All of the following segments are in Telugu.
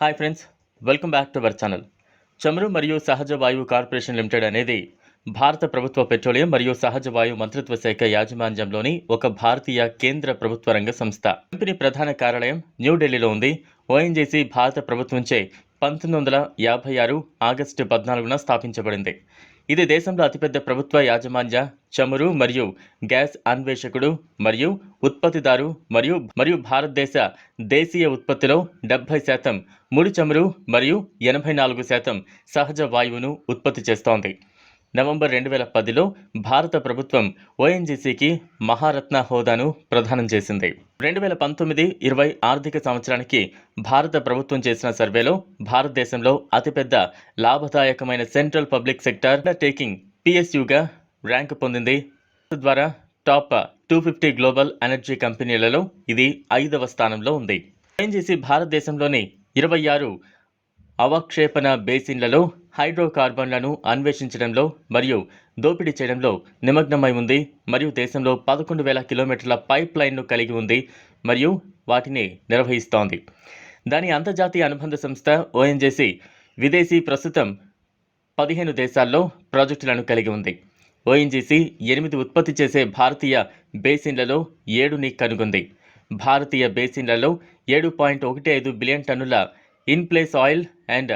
Hi friends welcome back to our channel. చమురు మరియు సహజ వాయువు కార్పొరేషన్ లిమిటెడ్ అనేది భారత ప్రభుత్వ పెట్రోలియం మరియు సహజ వాయువు మంత్రిత్వ శాఖ యాజమాన్యంలోని ఒక భారతీయ కేంద్ర ప్రభుత్వ రంగ సంస్థ. కంపెనీ ప్రధాన కార్యాలయం న్యూఢిల్లీలో ఉంది. ఓఎన్జీసీ భారత ప్రభుత్వంచే పంతొమ్మిది వందల యాభై ఆరు ఆగస్టు పద్నాలుగున స్థాపించబడింది. ఇది దేశంలో అతిపెద్ద ప్రభుత్వ యాజమాన్య చమురు మరియు గ్యాస్ అన్వేషకుడు మరియు ఉత్పత్తిదారు మరియు మరియు భారతదేశ దేశీయ ఉత్పత్తిలో డెబ్బై శాతం ముడి చమురు మరియు ఎనభై నాలుగు శాతం సహజ వాయువును ఉత్పత్తి చేస్తోంది. నవంబర్ రెండు వేల పదిలో భారత ప్రభుత్వం ఓఎన్జీసీకి మహారత్న హోదాను ప్రదానం చేసింది. రెండు వేల పంతొమ్మిది ఇరవై ఆర్థిక సంవత్సరానికి భారత ప్రభుత్వం చేసిన సర్వేలో భారతదేశంలో అతిపెద్ద లాభదాయకమైన సెంట్రల్ పబ్లిక్ సెక్టర్ టేకింగ్ పిఎస్యుగా ర్యాంక్ పొందింది. ద్వారా top two fifty global energy కంపెనీలలో ఇది ఐదవ స్థానంలో ఉంది. చేసి భారతదేశంలోని ఇరవై ఆరు అవక్షేపణ బేసిన్లలో హైడ్రోకార్బన్లను అన్వేషించడంలో మరియు దోపిడీ చేయడంలో నిమగ్నమై ఉంది మరియు దేశంలో పదకొండు వేల కిలోమీటర్ల పైప్ లైన్ను కలిగి ఉంది మరియు వాటిని నిర్వహిస్తోంది. దాని అంతర్జాతీయ అనుబంధ సంస్థ ఓఎన్జేసి విదేశీ ప్రస్తుతం పదిహేను దేశాల్లో ప్రాజెక్టులను కలిగి ఉంది. ఓఎన్జీసీ ఎనిమిది ఉత్పత్తి చేసే భారతీయ బేసిన్లలో ఏడుని కనుగొంది. భారతీయ బేసిన్లలో ఏడు పాయింట్ ఒకటి ఐదు బిలియన్ టన్నుల in place oil and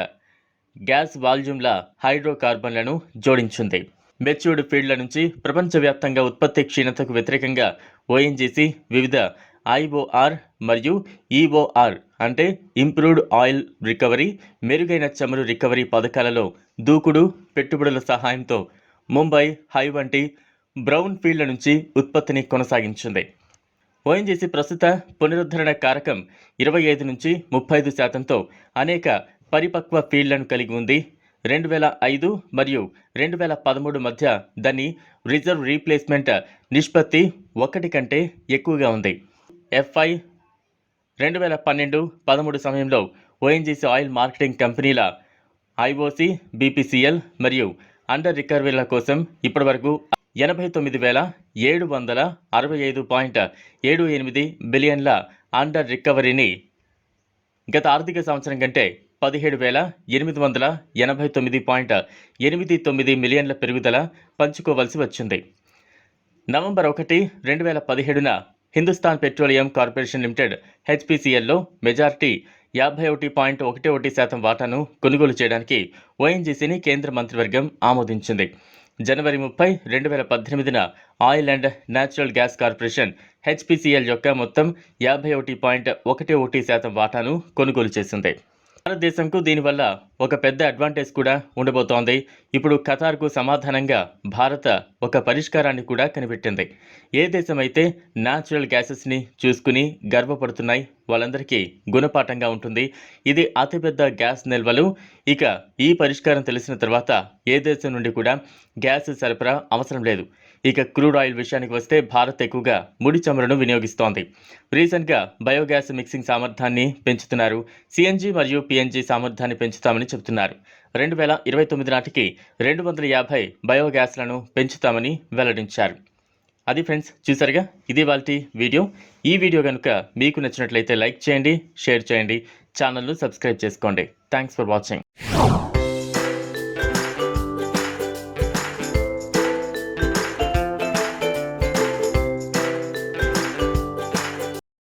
gas వాల్యూమ్ల హైడ్రోకార్బన్లను జోడించింది. మెచ్యూర్డ్ ఫీల్డ్ల నుంచి ప్రపంచవ్యాప్తంగా ఉత్పత్తి క్షీణతకు వ్యతిరేకంగా ఓఎన్జీసీ వివిధ ఐఓఆర్ మరియు ఈఓఆర్ అంటే ఇంప్రూవ్డ్ ఆయిల్ రికవరీ మెరుగైన చమురు రికవరీ పథకాలలో దూకుడు పెట్టుబడుల సహాయంతో ముంబై హై వంటి బ్రౌన్ ఫీల్డ్ల నుంచి ఉత్పత్తిని కొనసాగించింది. ఓఎన్జీసీ ప్రస్తుత పునరుద్ధరణ కారకం ఇరవై ఐదు నుంచి ముప్పై ఐదు శాతంతో అనేక పరిపక్వ ఫీల్డ్లను కలిగి ఉంది. రెండు వేల ఐదు మరియు రెండు వేల పదమూడు మధ్య దాని రిజర్వ్ రీప్లేస్మెంట్ నిష్పత్తి ఒకటి కంటే ఎక్కువగా ఉంది. ఎఫ్ఐ రెండు వేల పన్నెండు పదమూడు సమయంలో ఓఎన్జీసీ ఆయిల్ మార్కెటింగ్ కంపెనీల ఐఓసి బీపీసీఎల్ మరియు అండర్ రికవరీల కోసం ఇప్పటివరకు ఎనభై తొమ్మిది వేల ఏడు వందల అరవై ఐదు పాయింట్ ఏడు ఎనిమిది బిలియన్ల అండర్ రికవరీని గత ఆర్థిక సంవత్సరం కంటే పదిహేడు వేల ఎనిమిది వందల ఎనభై తొమ్మిది పాయింట్ ఎనిమిది తొమ్మిది మిలియన్ల పెరుగుదల పంచుకోవలసి వచ్చింది. నవంబర్ ఒకటి రెండు వేల పదిహేడున హిందుస్థాన్ పెట్రోలియం కార్పొరేషన్ లిమిటెడ్ హెచ్పిసిఎల్లో మెజార్టీ యాభై ఒకటి పాయింట్ ఒకటి ఒకటి శాతం వాటాను కొనుగోలు చేయడానికి ఓఎన్జీసీని కేంద్ర మంత్రివర్గం ఆమోదించింది. జనవరి ముప్పై రెండు వేల పద్దెనిమిదిన oil and natural gas corporation HPCL యొక్క మొత్తం యాభై ఒకటి పాయింట్ ఒకటి ఒకటి శాతం వాటాను కొనుగోలు చేసింది. భారతదేశంకు దీనివల్ల ఒక పెద్ద అడ్వాంటేజ్ కూడా ఉండబోతోంది. ఇప్పుడు ఖతార్కు సమాధానంగా భారత ఒక పరిష్కారాన్ని కూడా కనిపెట్టింది. ఏ దేశమైతే న్యాచురల్ గ్యాసెస్ని చూసుకుని గర్వపడుతున్నాయి వాళ్ళందరికీ గుణపాఠంగా ఉంటుంది. ఇది అతిపెద్ద గ్యాస్ నిల్వలు. ఇక ఈ పరిష్కారం తెలిసిన తర్వాత ఏ దేశం నుండి కూడా గ్యాస్ సరఫరా అవసరం లేదు. ఇక క్రూడ్ ఆయిల్ విషయానికి వస్తే భారత్ ఎక్కువగా ముడి చమురును వినియోగిస్తోంది. రీసెంట్గా బయోగ్యాస్ మిక్సింగ్ సామర్థ్యాన్ని పెంచుతున్నారు. సిఎన్జి మరియు పిఎన్జి సామర్థ్యాన్ని పెంచుతామని చెబుతున్నారు. రెండు వేల ఇరవై తొమ్మిది నాటికి రెండు వందల యాభై బయోగ్యాస్లను పెంచుతామని వెల్లడించారు. అది ఫ్రెండ్స్ చూసారుగా? ఇది వాళ్ళ వీడియో. ఈ వీడియో కనుక మీకు నచ్చినట్లయితే లైక్ చేయండి షేర్ చేయండి ఛానల్ను సబ్స్క్రైబ్ చేసుకోండి. Thanks for watching.